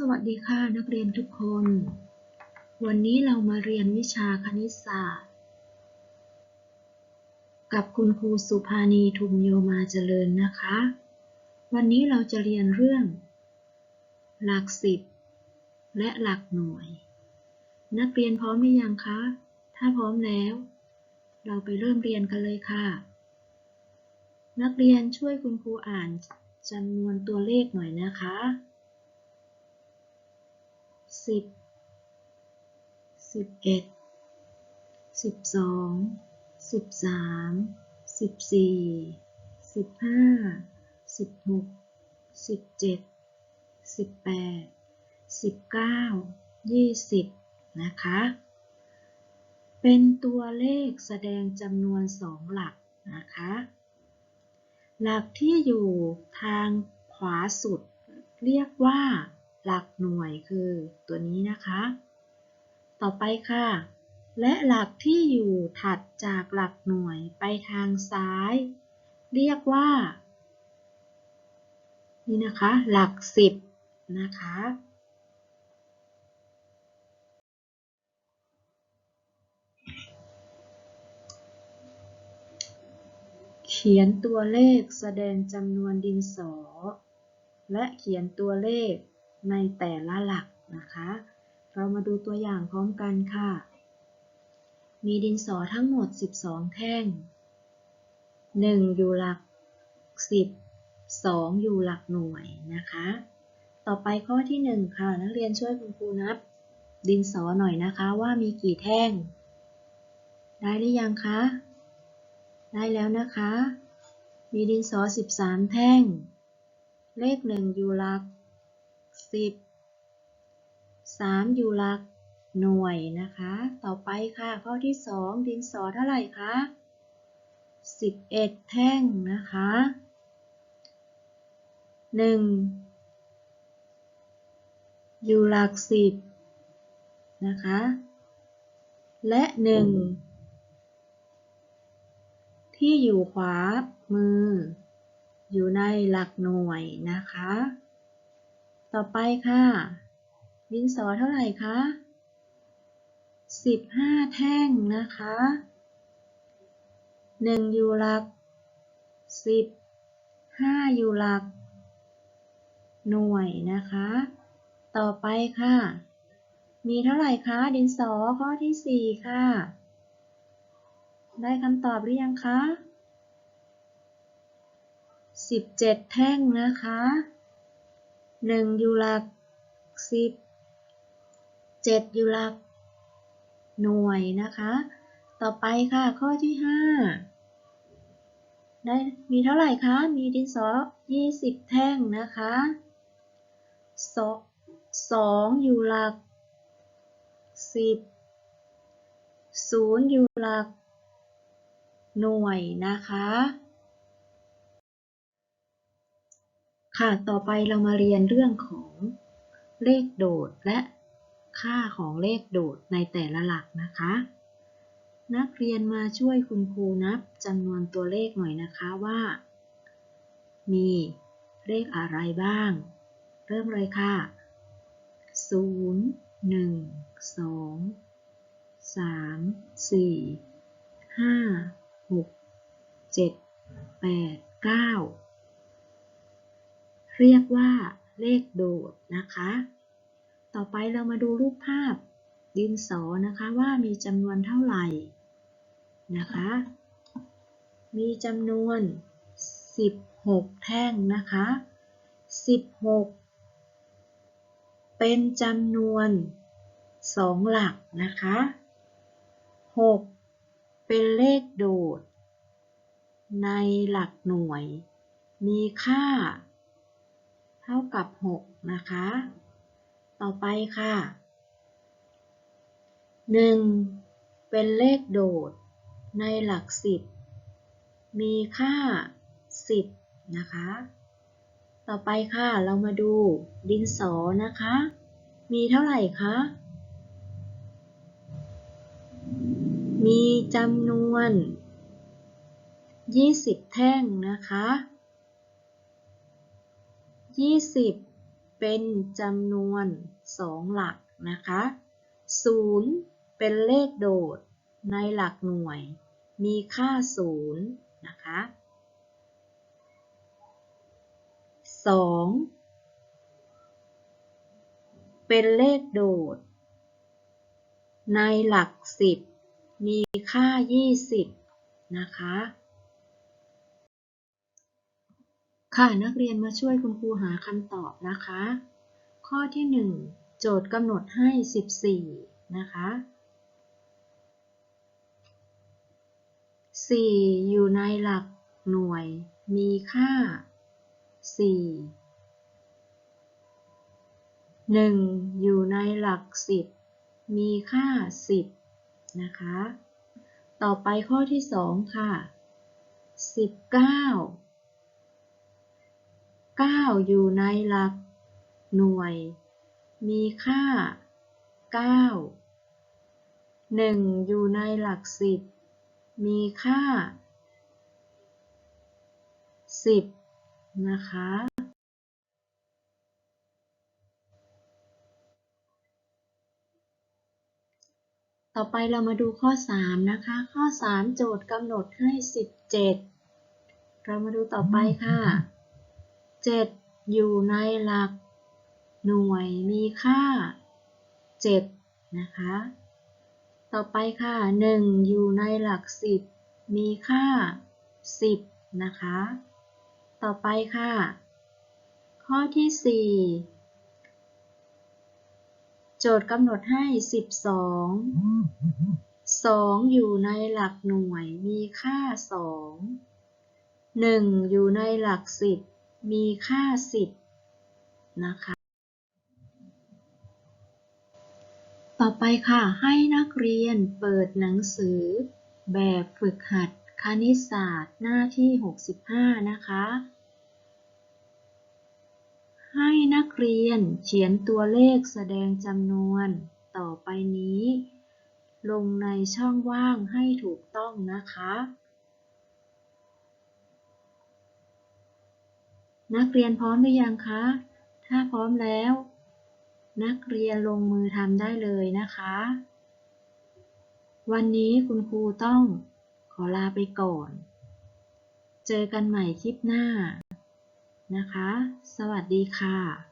สวัสดีค่ะนักเรียนทุกคน วันนี้เรามาเรียนวิชาคณิตศาสตร์ กับคุณครูสุภานีทุมโยมาเจริญนะคะ วันนี้เราจะเรียนเรื่อง หลักสิบ และหลักหน่วย นักเรียนพร้อมหรือยังคะ ถ้าพร้อมแล้ว เราไปเริ่มเรียนกันเลยค่ะ นักเรียนช่วยคุณครูอ่านจำนวนตัวเลขหน่อยนะคะ สิบสิบเอ็ดสิบสองสิบสามสิบสี่สิบห้าสิบหกสิบเจ็ดสิบแปดสิบเก้ายี่สิบนะคะ เป็นตัวเลขแสดงจำนวนสองหลักนะคะ หลักที่อยู่ทางขวาสุดเรียกว่า หลักหน่วยคือตัวนี้นะคะ ต่อไปค่ะ และหลักที่อยู่ถัดจากหลักหน่วยไปทางซ้าย เรียกว่า นี่นะคะ หลักสิบนะคะ เขียนตัวเลขแสดงจำนวนดินสอ และเขียนตัวเลข ในแต่ละหลักนะคะ เรามาดูตัวอย่างพร้อมกันค่ะ มีดินสอทั้งหมด 12 แท่ง 1 อยู่หลัก 10 2 อยู่หลักหน่วยนะคะ ต่อไปข้อที่ 1 ค่ะ นักเรียนช่วยคุณครูนับ ดินสอหน่อยนะคะว่ามีกี่แท่ง ได้หรือยังคะ ได้แล้วนะคะ มีดินสอ 13 แท่ง เลข 1 อยู่หลัก 10 3อยู่หลักหน่วยนะคะ ต่อไปค่ะข้อที่2ดินสอเท่าไหร่คะ11แท่งนะคะ1อยู่หลัก10นะคะ และ1ที่อยู่ขวามือ อยู่ในหลักหน่วยนะคะ ต่อไปค่ะ ดินสอเท่าไหร่คะ15แท่งนะคะ1อยู่หลัก10 5อยู่หลัก หน่วยนะคะ ต่อไปค่ะ มีเท่าไหร่คะ ดินสอข้อที่4ค่ะ ได้คำตอบหรือยังคะ17แท่งนะคะ 1อยู่หลัก10 7อยู่หลัก หน่วยนะคะ ต่อไปค่ะข้อที่5ได้มีเท่าไหร่คะ มีดินสอ20แท่งนะคะ2องยู่หลัก10 0อยู่หลัก หน่วยนะคะ ค่ะ ต่อไปเรามาเรียนเรื่องของเลขโดดและค่าของเลขโดดในแต่ละหลักนะคะ นักเรียนมาช่วยคุณครูนับจำนวนตัวเลขหน่อยนะคะว่า มีเลขอะไรบ้าง เริ่มเลยค่ะ 0 1 2 3 4 5 6 7 8 9 เรียกว่าเลขโดดนะคะ ต่อไปเรามาดูรูปภาพดินสอนะคะว่ามีจำนวนเท่าไหร่นะคะ มีจำนวน 16 แท่งนะคะ 16 เป็นจำนวน 2 หลักนะคะ 6 เป็นเลขโดด ในหลักหน่วย มีค่า ท่ากับ 6 นะคะ ต่อไปค่ะ 1 เป็นเลขโดดในหลัก 10 มีค่า 10 นะคะ ต่อไปค่ะ เรามาดูดินสอนะคะ มีเท่าไหร่คะ มีจำนวน 20 แท่งนะคะ 20 เป็นจำนวนสองหลักนะคะศูนย์เป็นเลขโดดในหลักหน่วย มีค่าศูนย์นะคะสองเป็นเลขโดด ในหลักสิบมีค่า 20 นะคะ ค่ะนักเรียนมาช่วยคุณครูหาคำตอบนะคะ ข้อที่ 1 โจทย์กำหนดให้ 14 นะคะ 4 อยู่ในหลักหน่วย มีค่า 4 1 อยู่ในหลัก 10 มีค่า 10 นะคะ ต่อไปข้อที่ 2 ค่ะ 19 9อยู่ในหลักหน่วย มีค่า9 1อยู่ในหลัก10มีค่า10นะคะ ต่อไปเรามาดูข้อ 3 นะคะ ข้อ 3 โจทย์กำหนดให้ 17 เรามาดูต่อไปค่ะ 7อยู่ในหลักหน่วยมีค่า7นะคะ ต่อไปค่ะ1อยู่ในหลัก10มีค่า10นะคะ ต่อไปค่ะ ข้อที่4โจทย์กำหนดให้12 2อยู่ในหลักหน่วยมีค่า2 1อยู่ในหลัก10 มีค่า 10 นะคะ ต่อไปค่ะ ให้นักเรียนเปิดหนังสือ แบบฝึกหัดคณิตศาสตร์หน้าที่ 65 นะคะ ให้นักเรียนเขียนตัวเลขแสดงจำนวนต่อไปนี้ ลงในช่องว่างให้ถูกต้องนะคะ นักเรียนพร้อมหรือยังคะ ถ้าพร้อมแล้ว นักเรียนลงมือทำได้เลยนะคะ วันนี้คุณครูต้องขอลาไปก่อน เจอกันใหม่คลิปหน้านะคะ สวัสดีค่ะ